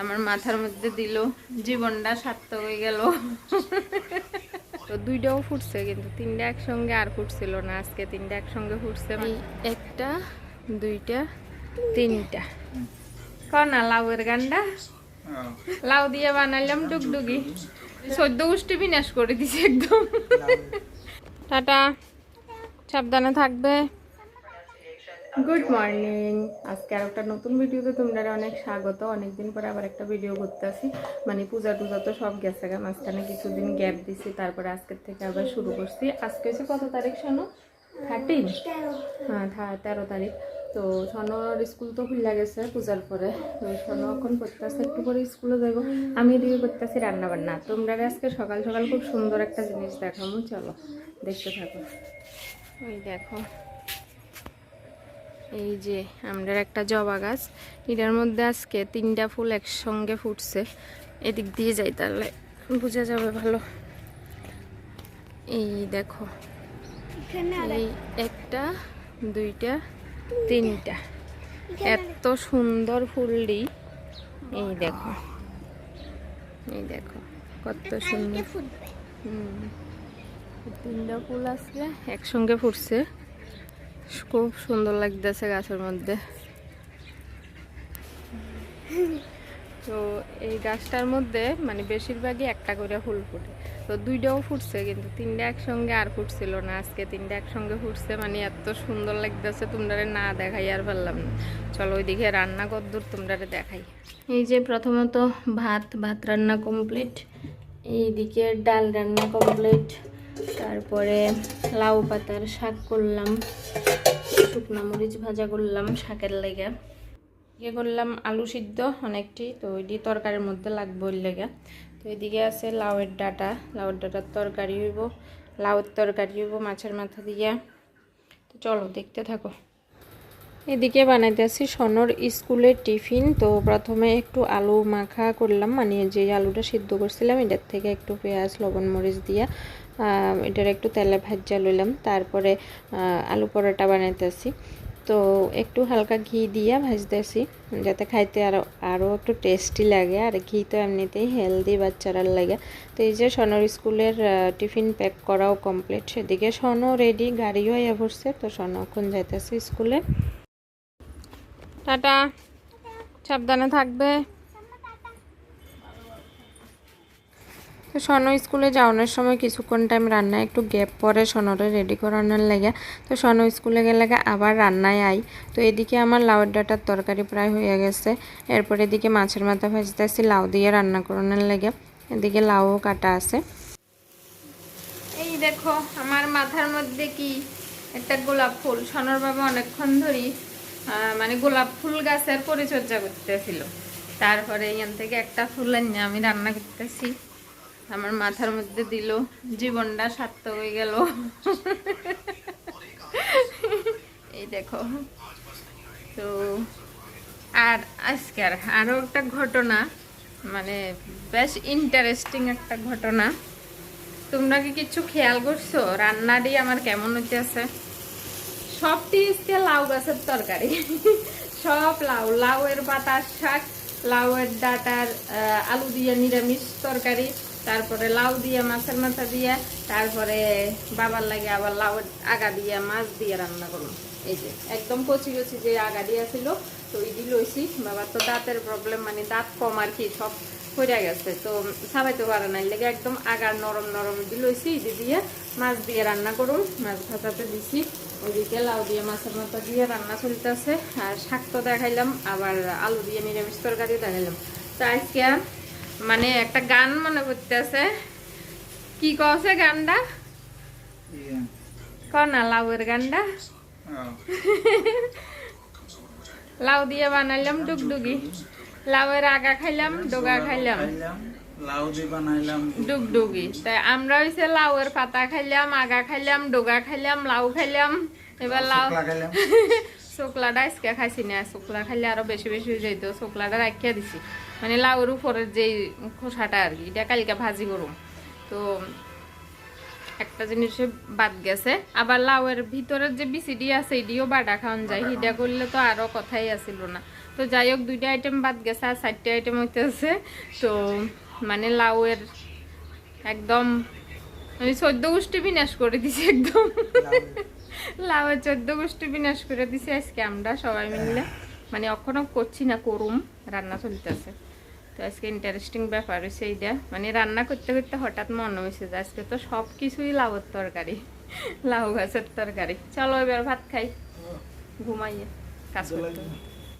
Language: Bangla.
আমার মাথার মধ্যে দিল, জীবনটা সার্থক হয়ে গেল। তো দুইটাও ফুটছে, কিন্তু তিনটা একসঙ্গে আর ফুটছিল না। আজকে তিনটা একসঙ্গে ফুটছে একটা, দুইটা, তিনটা। কনা লাউয়ের গান্ডা লাউ দিয়ে বানাইলাম ডুগডুগি। সদ্য গোষ্ঠী বিনাশ করে দিছে একদম। টাটা। সাবধানে থাকবে। গুড মর্নিং আজকে আর একটা নতুন ভিডিওতে তোমরা অনেক স্বাগত। অনেকদিন পরে আবার একটা ভিডিও করতে আসি। মানে পূজা টুজা তো সব গেছে গা, মাঝখানে কিছুদিন গ্যাপ দিছি, তারপরে আজকের থেকে আবার শুরু করছি। আজকে হচ্ছে কত তারিখ শোনো? থার্টিন হ্যাঁ তেরো তারিখ। তো সনর স্কুল তো খুলে গেছে পূজার পরে। তো সনো এখন করতেছে একটু পরে স্কুলে যাব। আমি এদিকে করতেছি রান্না বান্না তোমরা আজকে সকাল সকাল খুব সুন্দর একটা জিনিস দেখাবো, চলো, দেখতে থাকো। ওই দেখো। এই যে আমাদের একটা জবা গাছ। এটার মধ্যে আজকে তিনটা ফুল একসঙ্গে ফুটছে। এদিক দিয়ে যাই তাহলে। বোঝা যাবে ভালো। এই দেখো। এই একটা। দুইটা তিনটা। এত সুন্দর ফুলটি। এই দেখো। এই দেখো কত সুন্দর। হুম। তিনটা ফুল আসলে একসঙ্গে ফুটছে। খুব সুন্দর লাগতেছে গাছের মধ্যে। তো এই গাছটার মধ্যে মানে বেশিরভাগই একটা করে ফুল ফুটে। তো দুইটাও ফুটছে কিন্তু তিনটা একসঙ্গে আর ফুটছিল না। আজকে তিনটা একসঙ্গে ফুটছে মানে এত সুন্দর লাগতেছে তোমরা না দেখাই আর পারলাম না। চলো ওইদিকে রান্না কদ্দূর তোমরা দেখাই। এই যে প্রথমত ভাত ভাত রান্না কমপ্লিট। এইদিকে ডাল রান্না কমপ্লিট। তারপরে লাউ পাতার শাক করলাম, শুকনো মরিচ ভাজা করলাম শাকের লেগে। ইয়ে করলাম আলু সিদ্ধ অনেকটি, তো ওইটি তরকারির মধ্যে লাগবে ওই লেগে। তো এদিকে আছে লাউয়ের ডাটা, লাউয়ের ডাটার তরকারি হইব, লাউয়ের তরকারি হইব মাছের মাথা দিয়ে। তো চলো দেখতে থাকো। এদিকে বানাইতে বানাইতেছি সনর স্কুলের টিফিন, তো প্রথমে একটু আলু মাখা করলাম মানে যে আলুটা সিদ্ধ করছিলাম এটার থেকে একটু পেঁয়াজ, লবণ, মরিচ দিয়ে। এটার একটু তেলে ভাজা লইলাম, তারপরে আলু পরোটা বানাইতেছি। তো একটু হালকা ঘি দিয়ে ভাজতেছি, যাতে খাইতে আরও আরও একটু টেস্টি লাগে। আর ঘি তো এমনিতেই হেলদি বাচ্চারার লাগে। তো এই যে সনর স্কুলের টিফিন প্যাক করাও কমপ্লিট সেদিকে সনও রেডি গাড়িও এ পড়ছে তো সন এখন যাইতেছে স্কুলে। টাটা। সাবধানে থাকবে। সনো স্কুলে যাওয়ানোর সময় কিছুক্ষণ টাইম রান্নায় একটু গ্যাপ পরে সনরে রেডি করানোর লাগে। তো সনো স্কুলে গেলে আবার রান্নায় আই তো এদিকে আমার লাউয়ের ডাটার তরকারি প্রায় হয়ে গেছে। এরপর এদিকে মাছের মাথা ভাজতেছি, লাউ দিয়ে রান্না করানোর লাগে। এদিকে লাউও কাটা আছে। এই দেখো, আমার মাথার মধ্যে কি একটা গোলাপ ফুল। সনর বাবা অনেকক্ষণ ধরি মানে গোলাপ ফুল গাছের পরিচর্যা করতেছিল। তারপরে এখান থেকে একটা ফুল আমি রান্না করতেছি। আমার মাথার মধ্যে দিল, জীবনটা সার্থক হয়ে গেল। এই দেখো। তো, আর আজকের আরও একটা ঘটনা মানে বেশ ইন্টারেস্টিং একটা ঘটনা। তোমরা কি কিছু খেয়াল করছ? রান্নাটি আমার কেমন হইতেছে সবটি আজকে লাউ গাছের তরকারি। সব লাউ, লাউয়ের পাতার শাক, লাউয়ের ডাটার আলু দিয়ে নিরামিষ তরকারি। তারপরে লাউ দিয়ে, মাছের মাথা দিয়ে, তারপরে বাবার লাগে আবার লাউয়ের আগা দিয়ে, মাছ দিয়ে রান্না করলাম। এই যে, একদম কচি কচি যে আগা দিয়া ছিল, তো ইডি লইছি বাবার তো দাঁতের প্রবলেম মানে দাঁত কম আর কি, সব হয়ে গেছে। তো সাবাইতে পারে না লেগে একদম আগার নরম নরম ইডি লইছি ইডি দিয়ে মাছ দিয়ে রান্না করুন। মাছ ভাজাতে দিছি। ওইদিকে লাউ দিয়ে, মাছের মতো দিয়ে রান্না চলতেছে। আর শাক তো দেখাইলাম, আবার আলু দিয়ে নিরামিষ তরকারি দেখাইলাম। তো আজকে মানে একটা গান মনে করতেছে কি কছে গানটা? ক না লাউয়ের গানটা? লাউ দিয়ে বানাইলাম ডুগডুগি। লাউয়ের আগা খাইলাম ডোগা খাইলাম। লাউ দিয়ে বানাইলাম ডুগডুগি। তাই আমরা হইছে লাউয়ের পাতা খাইলাম আগা খাইলাম ডোগা খাইলাম লাউ খাইলাম। এবার লাউ শুক্লাটা আজকে খাইছি না শুক্লা খাইলে আরও বেশি বেশি যাইতো। শুক্লাটা রাখিয়া দিছি। মানে লাউর উপরের যে খোসাটা আর কি এটা কালকে ভাজি করুম। তো একটা জিনিস বাদ গেছে। আবার লাউয়ের ভিতরের যে বিসিডি আছে এটিও বাটা খাওয়ান যায়। হিডা করলে তো আরও কথাই আসিল না। তো যাই হোক দুইটা আইটেম বাদ গেছে আর চারটে আইটেম হইতেছে। তো মানে লাউয়ের একদম মানে চোদ্দ গোষ্ঠী বিনাশ করে দিছে একদম। লাউয়ের। চোদ্দ গোষ্ঠী বিনাশ করে দিছে। আজকে আমরা সবাই মিলে মানে এখনও করছি না করুম। রান্না চলতেছে। তো আজকে ইন্টারেস্টিং ব্যাপার হয়েছে এইটা মানে রান্না করতে করতে হঠাৎ মনে হয়েছে যে আজকে তো সব কিছুই লাউর তরকারি লাউ গাছের তরকারি। চলো এবার ভাত খাই। ঘুমাইয়ে কাজ করতে।